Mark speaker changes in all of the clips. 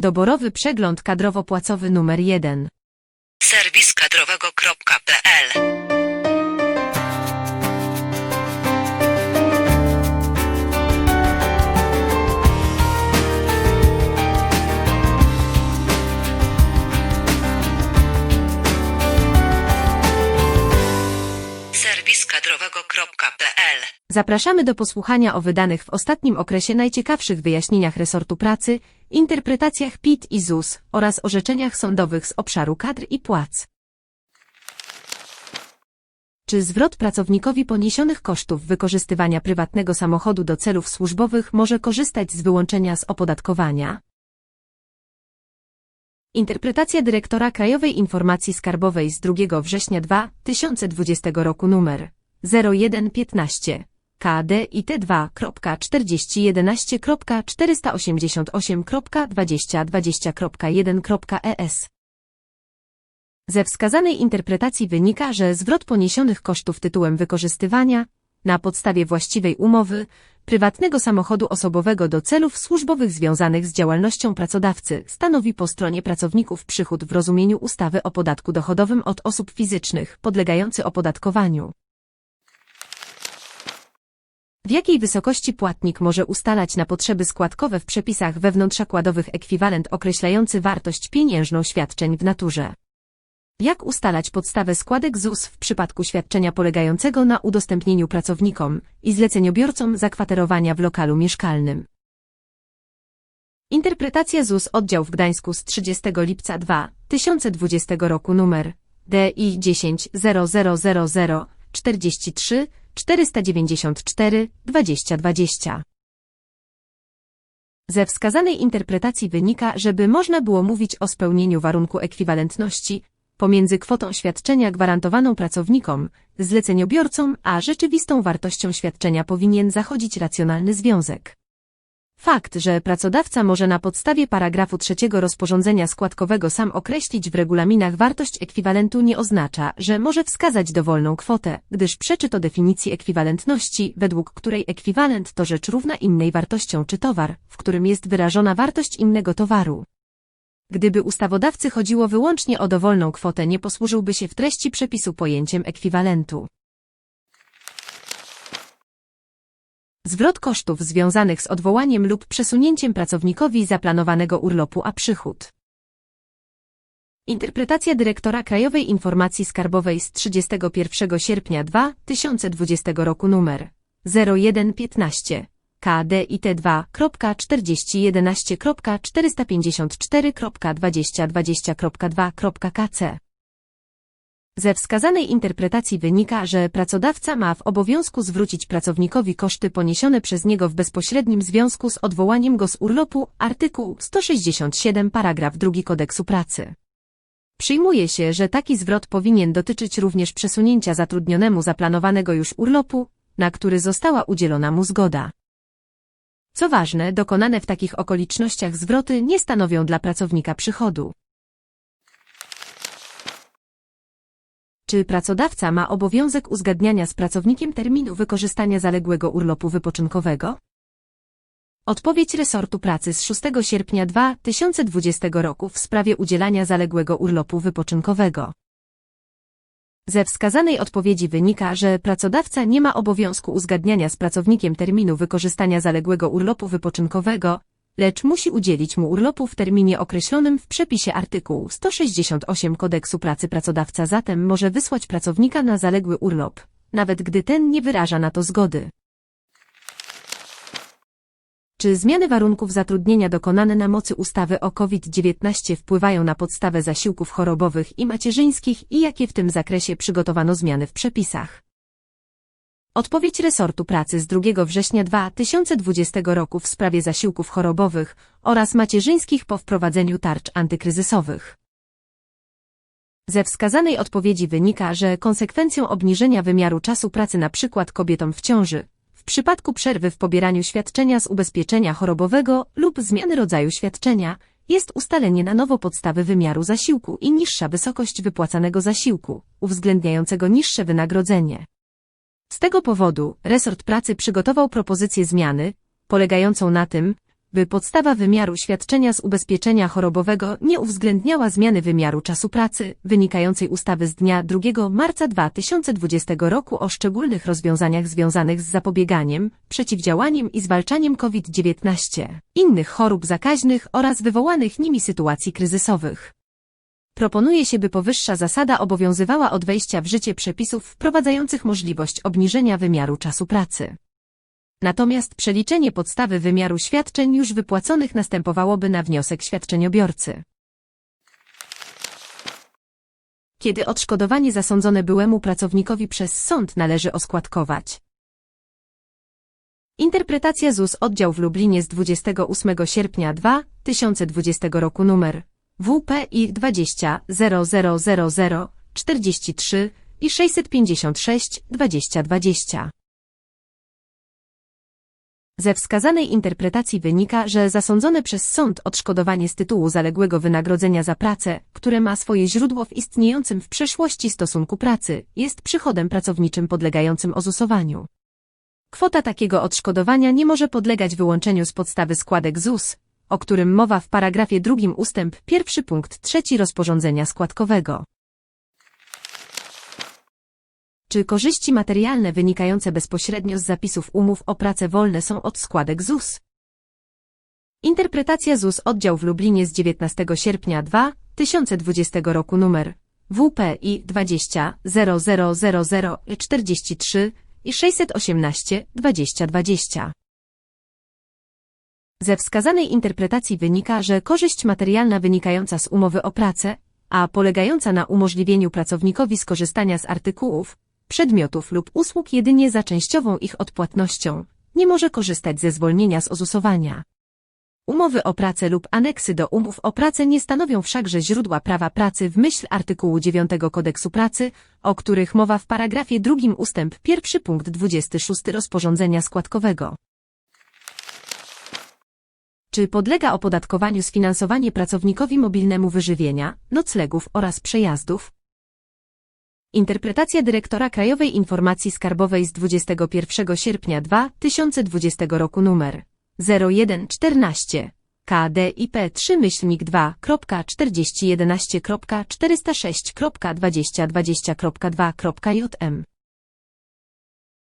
Speaker 1: Doborowy przegląd kadrowo-płacowy numer 1.
Speaker 2: Serwis kadrowego.pl Serwis kadrowego.pl
Speaker 1: Zapraszamy do posłuchania o wydanych w ostatnim okresie najciekawszych wyjaśnieniach resortu pracy, interpretacjach PIT i ZUS oraz orzeczeniach sądowych z obszaru kadr i płac. Czy zwrot pracownikowi poniesionych kosztów wykorzystywania prywatnego samochodu do celów służbowych może korzystać z wyłączenia z opodatkowania? Interpretacja dyrektora Krajowej Informacji Skarbowej z 2 września 2020 roku numer 0115 KD i T2.4011.488.2020.1.ES. Ze wskazanej interpretacji wynika, że zwrot poniesionych kosztów tytułem wykorzystywania, na podstawie właściwej umowy, prywatnego samochodu osobowego do celów służbowych związanych z działalnością pracodawcy stanowi po stronie pracowników przychód w rozumieniu ustawy o podatku dochodowym od osób fizycznych podlegający opodatkowaniu. W jakiej wysokości płatnik może ustalać na potrzeby składkowe w przepisach wewnątrzakładowych ekwiwalent określający wartość pieniężną świadczeń w naturze? Jak ustalać podstawę składek ZUS w przypadku świadczenia polegającego na udostępnieniu pracownikom i zleceniobiorcom zakwaterowania w lokalu mieszkalnym? Interpretacja ZUS oddział w Gdańsku z 30 lipca 2020 roku numer DI 10 0000 43 494 2020. Ze wskazanej interpretacji wynika, żeby można było mówić o spełnieniu warunku ekwiwalentności pomiędzy kwotą świadczenia gwarantowaną pracownikom, zleceniobiorcom, a rzeczywistą wartością świadczenia powinien zachodzić racjonalny związek. Fakt, że pracodawca może na podstawie paragrafu trzeciego rozporządzenia składkowego sam określić w regulaminach wartość ekwiwalentu nie oznacza, że może wskazać dowolną kwotę, gdyż przeczy to definicji ekwiwalentności, według której ekwiwalent to rzecz równa innej wartością czy towar, w którym jest wyrażona wartość innego towaru. Gdyby ustawodawcy chodziło wyłącznie o dowolną kwotę, nie posłużyłby się w treści przepisu pojęciem ekwiwalentu. Zwrot kosztów związanych z odwołaniem lub przesunięciem pracownikowi zaplanowanego urlopu a przychód. Interpretacja dyrektora Krajowej Informacji Skarbowej z 31 sierpnia 2020 roku numer 0115 KD i T2.4011.454.2020.2.KC. Ze wskazanej interpretacji wynika, że pracodawca ma w obowiązku zwrócić pracownikowi koszty poniesione przez niego w bezpośrednim związku z odwołaniem go z urlopu artykuł 167 paragraf 2 kodeksu pracy. Przyjmuje się, że taki zwrot powinien dotyczyć również przesunięcia zatrudnionemu zaplanowanego już urlopu, na który została udzielona mu zgoda. Co ważne, dokonane w takich okolicznościach zwroty nie stanowią dla pracownika przychodu. Czy pracodawca ma obowiązek uzgadniania z pracownikiem terminu wykorzystania zaległego urlopu wypoczynkowego? Odpowiedź resortu pracy z 6 sierpnia 2020 roku w sprawie udzielania zaległego urlopu wypoczynkowego. Ze wskazanej odpowiedzi wynika, że pracodawca nie ma obowiązku uzgadniania z pracownikiem terminu wykorzystania zaległego urlopu wypoczynkowego, lecz musi udzielić mu urlopu w terminie określonym w przepisie artykułu 168 kodeksu pracy pracodawca zatem może wysłać pracownika na zaległy urlop, nawet gdy ten nie wyraża na to zgody. Czy zmiany warunków zatrudnienia dokonane na mocy ustawy o COVID-19 wpływają na podstawę zasiłków chorobowych i macierzyńskich i jakie w tym zakresie przygotowano zmiany w przepisach? Odpowiedź resortu pracy z 2 września 2020 roku w sprawie zasiłków chorobowych oraz macierzyńskich po wprowadzeniu tarcz antykryzysowych. Ze wskazanej odpowiedzi wynika, że konsekwencją obniżenia wymiaru czasu pracy przykład kobietom w ciąży, w przypadku przerwy w pobieraniu świadczenia z ubezpieczenia chorobowego lub zmiany rodzaju świadczenia, jest ustalenie na nowo podstawy wymiaru zasiłku i niższa wysokość wypłacanego zasiłku, uwzględniającego niższe wynagrodzenie. Z tego powodu resort pracy przygotował propozycję zmiany, polegającą na tym, by podstawa wymiaru świadczenia z ubezpieczenia chorobowego nie uwzględniała zmiany wymiaru czasu pracy wynikającej ustawy z dnia 2 marca 2020 roku o szczególnych rozwiązaniach związanych z zapobieganiem, przeciwdziałaniem i zwalczaniem COVID-19, innych chorób zakaźnych oraz wywołanych nimi sytuacji kryzysowych. Proponuje się, by powyższa zasada obowiązywała od wejścia w życie przepisów wprowadzających możliwość obniżenia wymiaru czasu pracy. Natomiast przeliczenie podstawy wymiaru świadczeń już wypłaconych następowałoby na wniosek świadczeniobiorcy. Kiedy odszkodowanie zasądzone byłemu pracownikowi przez sąd należy oskładkować. Interpretacja ZUS oddział w Lublinie z 28 sierpnia 2020 roku numer WPI 20 0000 43 i 656 2020. Ze wskazanej interpretacji wynika, że zasądzone przez sąd odszkodowanie z tytułu zaległego wynagrodzenia za pracę, które ma swoje źródło w istniejącym w przeszłości stosunku pracy, jest przychodem pracowniczym podlegającym ozusowaniu. Kwota takiego odszkodowania nie może podlegać wyłączeniu z podstawy składek ZUS, o którym mowa w paragrafie drugim ustęp pierwszy punkt trzeci rozporządzenia składkowego. Czy korzyści materialne wynikające bezpośrednio z zapisów umów o pracę wolne są od składek ZUS? Interpretacja ZUS oddział w Lublinie z 19 sierpnia 2020 roku numer WPI 20 0000 43 i 618 2020. Ze wskazanej interpretacji wynika, że korzyść materialna wynikająca z umowy o pracę, a polegająca na umożliwieniu pracownikowi skorzystania z artykułów, przedmiotów lub usług jedynie za częściową ich odpłatnością, nie może korzystać ze zwolnienia z ozusowania. Umowy o pracę lub aneksy do umów o pracę nie stanowią wszakże źródła prawa pracy w myśl artykułu 9 Kodeksu Pracy, o których mowa w paragrafie drugim ustęp 1 punkt 26 rozporządzenia składkowego. Czy podlega opodatkowaniu sfinansowanie pracownikowi mobilnemu wyżywienia, noclegów oraz przejazdów? Interpretacja dyrektora Krajowej Informacji Skarbowej z 21 sierpnia 2020 roku numer 0114 KDIP 3-2.4011.406.2020.2.jm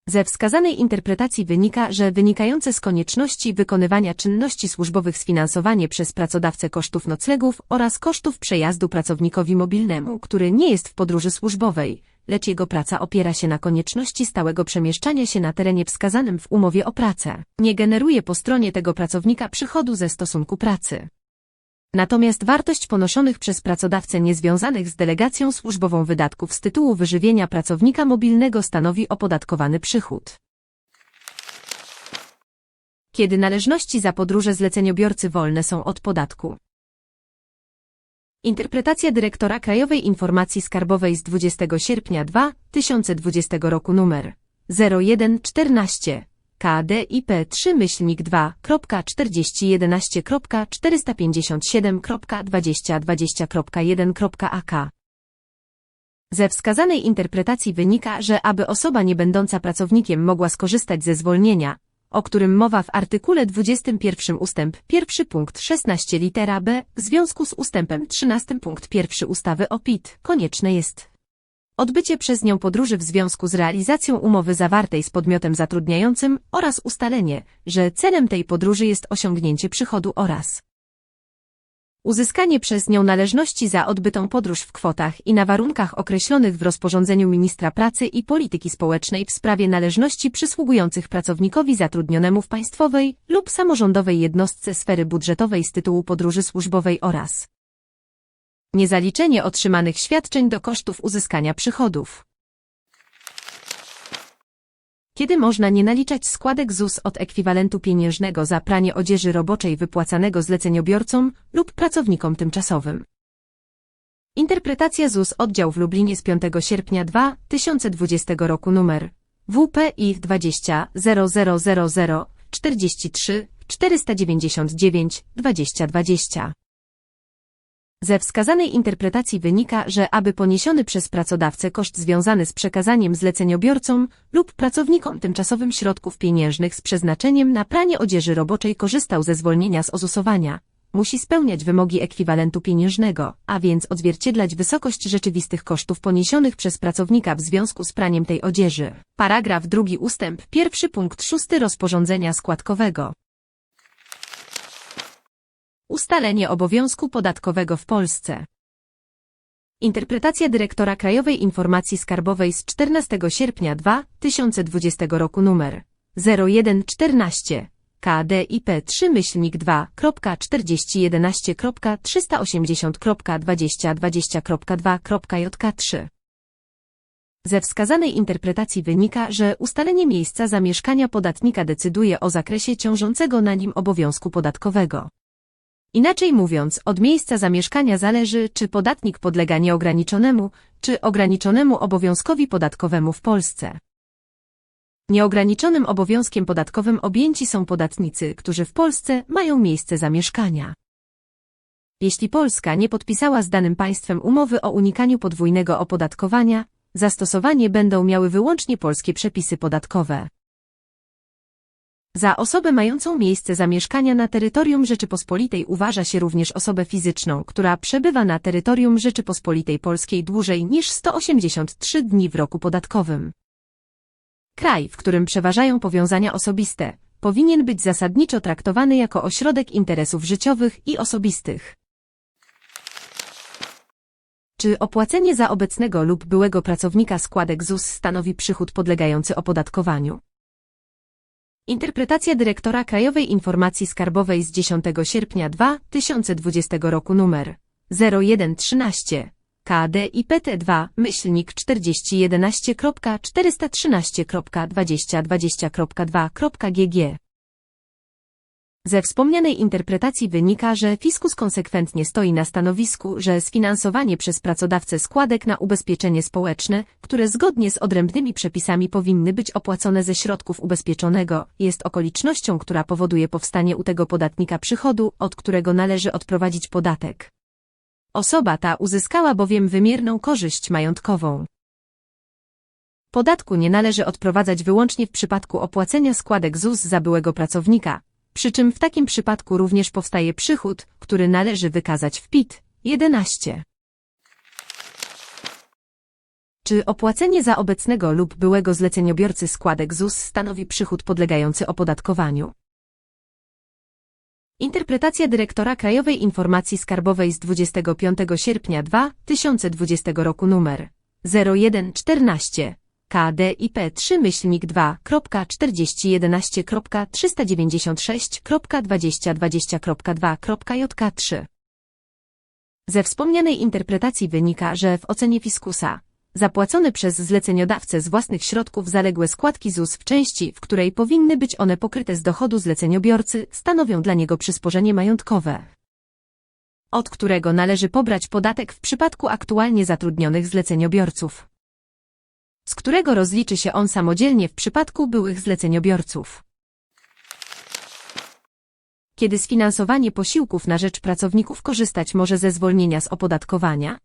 Speaker 1: Ze wskazanej interpretacji wynika, że wynikające z konieczności wykonywania czynności służbowych sfinansowanie przez pracodawcę kosztów noclegów oraz kosztów przejazdu pracownikowi mobilnemu, który nie jest w podróży służbowej, lecz jego praca opiera się na konieczności stałego przemieszczania się na terenie wskazanym w umowie o pracę, nie generuje po stronie tego pracownika przychodu ze stosunku pracy. Natomiast wartość ponoszonych przez pracodawcę niezwiązanych z delegacją służbową wydatków z tytułu wyżywienia pracownika mobilnego stanowi opodatkowany przychód. Kiedy należności za podróże zleceniobiorcy wolne są od podatku. Interpretacja dyrektora Krajowej Informacji Skarbowej z 20 sierpnia 2020 roku numer 0114 KDIP 3-2.40.2.457.2020.1.AK. Ze wskazanej interpretacji wynika, że aby osoba nie będąca pracownikiem mogła skorzystać ze zwolnienia, o którym mowa w artykule 21 ustęp 1 punkt 16 litera b, w związku z ustępem 13 punkt 1 ustawy o PIT, konieczne jest odbycie przez nią podróży w związku z realizacją umowy zawartej z podmiotem zatrudniającym oraz ustalenie, że celem tej podróży jest osiągnięcie przychodu oraz uzyskanie przez nią należności za odbytą podróż w kwotach i na warunkach określonych w rozporządzeniu ministra pracy i polityki społecznej w sprawie należności przysługujących pracownikowi zatrudnionemu w państwowej lub samorządowej jednostce sfery budżetowej z tytułu podróży służbowej oraz niezaliczenie otrzymanych świadczeń do kosztów uzyskania przychodów. Kiedy można nie naliczać składek ZUS od ekwiwalentu pieniężnego za pranie odzieży roboczej wypłacanego zleceniobiorcom lub pracownikom tymczasowym? Interpretacja ZUS oddział w Lublinie z 5 sierpnia 2020 roku numer WPI 20 0000 43 499 2020 Ze wskazanej interpretacji wynika, że aby poniesiony przez pracodawcę koszt związany z przekazaniem zleceniobiorcom lub pracownikom tymczasowym środków pieniężnych z przeznaczeniem na pranie odzieży roboczej korzystał ze zwolnienia z ozusowania, musi spełniać wymogi ekwiwalentu pieniężnego, a więc odzwierciedlać wysokość rzeczywistych kosztów poniesionych przez pracownika w związku z praniem tej odzieży. Paragraf drugi ustęp pierwszy punkt szósty rozporządzenia składkowego. Ustalenie obowiązku podatkowego w Polsce. Interpretacja dyrektora Krajowej Informacji Skarbowej z 14 sierpnia 2020 roku numer 0114 KDIP 3 myślnik 2.4011.380.2020.2.jk3 Ze wskazanej interpretacji wynika, że ustalenie miejsca zamieszkania podatnika decyduje o zakresie ciążącego na nim obowiązku podatkowego. Inaczej mówiąc, od miejsca zamieszkania zależy, czy podatnik podlega nieograniczonemu, czy ograniczonemu obowiązkowi podatkowemu w Polsce. Nieograniczonym obowiązkiem podatkowym objęci są podatnicy, którzy w Polsce mają miejsce zamieszkania. Jeśli Polska nie podpisała z danym państwem umowy o unikaniu podwójnego opodatkowania, zastosowanie będą miały wyłącznie polskie przepisy podatkowe. Za osobę mającą miejsce zamieszkania na terytorium Rzeczypospolitej uważa się również osobę fizyczną, która przebywa na terytorium Rzeczypospolitej Polskiej dłużej niż 183 dni w roku podatkowym. Kraj, w którym przeważają powiązania osobiste, powinien być zasadniczo traktowany jako ośrodek interesów życiowych i osobistych. Czy opłacenie za obecnego lub byłego pracownika składek ZUS stanowi przychód podlegający opodatkowaniu? Interpretacja dyrektora Krajowej Informacji Skarbowej z 10 sierpnia 2020 roku numer 0113 KDIPT2 myślnik 4011.413.2020.2.gg Ze wspomnianej interpretacji wynika, że fiskus konsekwentnie stoi na stanowisku, że sfinansowanie przez pracodawcę składek na ubezpieczenie społeczne, które zgodnie z odrębnymi przepisami powinny być opłacone ze środków ubezpieczonego, jest okolicznością, która powoduje powstanie u tego podatnika przychodu, od którego należy odprowadzić podatek. Osoba ta uzyskała bowiem wymierną korzyść majątkową. Podatku nie należy odprowadzać wyłącznie w przypadku opłacenia składek ZUS za byłego pracownika, przy czym w takim przypadku również powstaje przychód, który należy wykazać w PIT 11. Czy opłacenie za obecnego lub byłego zleceniobiorcy składek ZUS stanowi przychód podlegający opodatkowaniu? Interpretacja dyrektora Krajowej Informacji Skarbowej z 25 sierpnia 2020 roku numer 0114 KDIP 3 myślnik 2.4011.396.2020.2.jk3 Ze wspomnianej interpretacji wynika, że w ocenie fiskusa zapłacone przez zleceniodawcę z własnych środków zaległe składki ZUS w części, w której powinny być one pokryte z dochodu zleceniobiorcy, stanowią dla niego przysporzenie majątkowe, od którego należy pobrać podatek w przypadku aktualnie zatrudnionych zleceniobiorców, z którego rozliczy się on samodzielnie w przypadku byłych zleceniobiorców. Kiedy sfinansowanie posiłków na rzecz pracowników korzystać może ze zwolnienia z opodatkowania,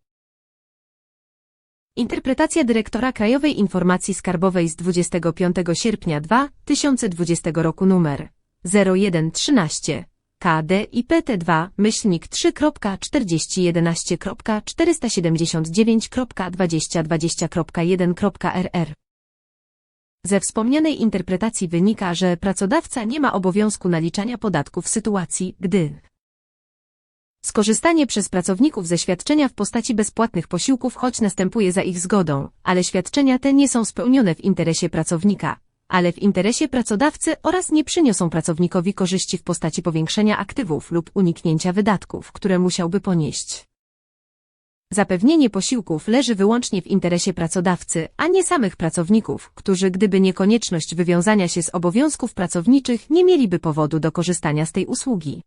Speaker 1: Interpretacja dyrektora Krajowej Informacji Skarbowej z 25 sierpnia 2020 roku numer 0113 KDIPT2 myślnik 3.479.479.2020.1.rr Ze wspomnianej interpretacji wynika, że pracodawca nie ma obowiązku naliczania podatku w sytuacji, gdy Skorzystanie przez pracowników ze świadczenia w postaci bezpłatnych posiłków choć następuje za ich zgodą, ale świadczenia te nie są spełnione w interesie pracownika, ale w interesie pracodawcy oraz nie przyniosą pracownikowi korzyści w postaci powiększenia aktywów lub uniknięcia wydatków, które musiałby ponieść. Zapewnienie posiłków leży wyłącznie w interesie pracodawcy, a nie samych pracowników, którzy gdyby nie konieczność wywiązania się z obowiązków pracowniczych nie mieliby powodu do korzystania z tej usługi.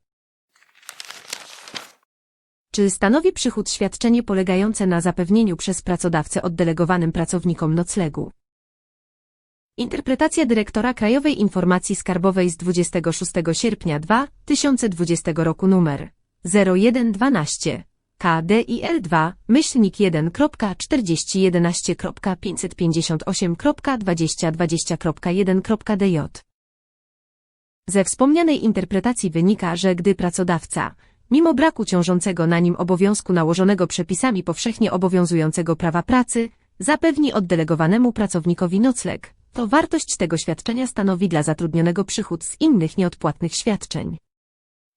Speaker 1: Czy stanowi przychód świadczenie polegające na zapewnieniu przez pracodawcę oddelegowanym pracownikom noclegu? Interpretacja dyrektora Krajowej Informacji Skarbowej z 26 sierpnia 2020 roku numer 0112 KDIL2, myślnik 1.4011.558.2020.1.DJ. Ze wspomnianej interpretacji wynika, że gdy pracodawca, mimo braku ciążącego na nim obowiązku nałożonego przepisami powszechnie obowiązującego prawa pracy, zapewni oddelegowanemu pracownikowi nocleg, to wartość tego świadczenia stanowi dla zatrudnionego przychód z innych nieodpłatnych świadczeń.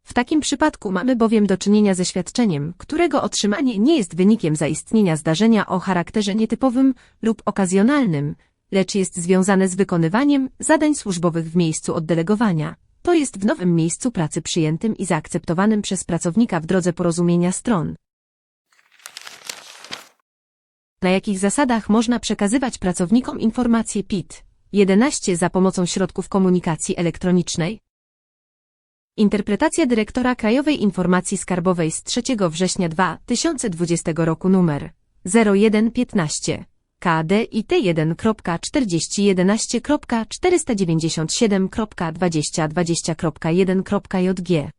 Speaker 1: W takim przypadku mamy bowiem do czynienia ze świadczeniem, którego otrzymanie nie jest wynikiem zaistnienia zdarzenia o charakterze nietypowym lub okazjonalnym, lecz jest związane z wykonywaniem zadań służbowych w miejscu oddelegowania, to jest w nowym miejscu pracy przyjętym i zaakceptowanym przez pracownika w drodze porozumienia stron. Na jakich zasadach można przekazywać pracownikom informacje PIT 11 za pomocą środków komunikacji elektronicznej? Interpretacja dyrektora Krajowej Informacji Skarbowej z 3 września 2020 roku nr 0115 KD i T1.4011.497.2020.1.jg.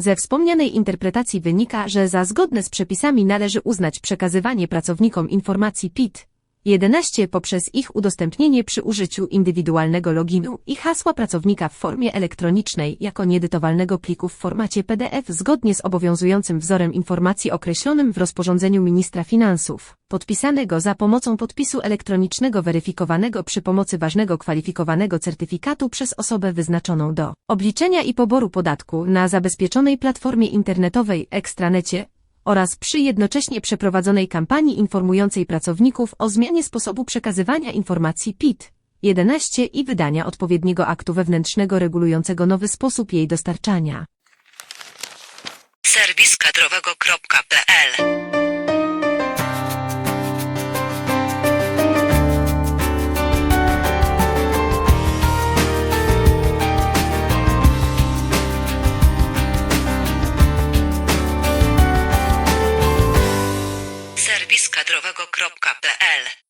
Speaker 1: Ze wspomnianej interpretacji wynika, że za zgodne z przepisami należy uznać przekazywanie pracownikom informacji PIT 11 poprzez ich udostępnienie przy użyciu indywidualnego loginu i hasła pracownika w formie elektronicznej jako nieedytowalnego pliku w formacie PDF zgodnie z obowiązującym wzorem informacji określonym w rozporządzeniu ministra finansów, podpisanego za pomocą podpisu elektronicznego weryfikowanego przy pomocy ważnego kwalifikowanego certyfikatu przez osobę wyznaczoną do obliczenia i poboru podatku na zabezpieczonej platformie internetowej ekstranecie oraz przy jednocześnie przeprowadzonej kampanii informującej pracowników o zmianie sposobu przekazywania informacji PIT 11 i wydania odpowiedniego aktu wewnętrznego regulującego nowy sposób jej dostarczania.
Speaker 2: Serwis kadrowego.pl Kadrowego.pl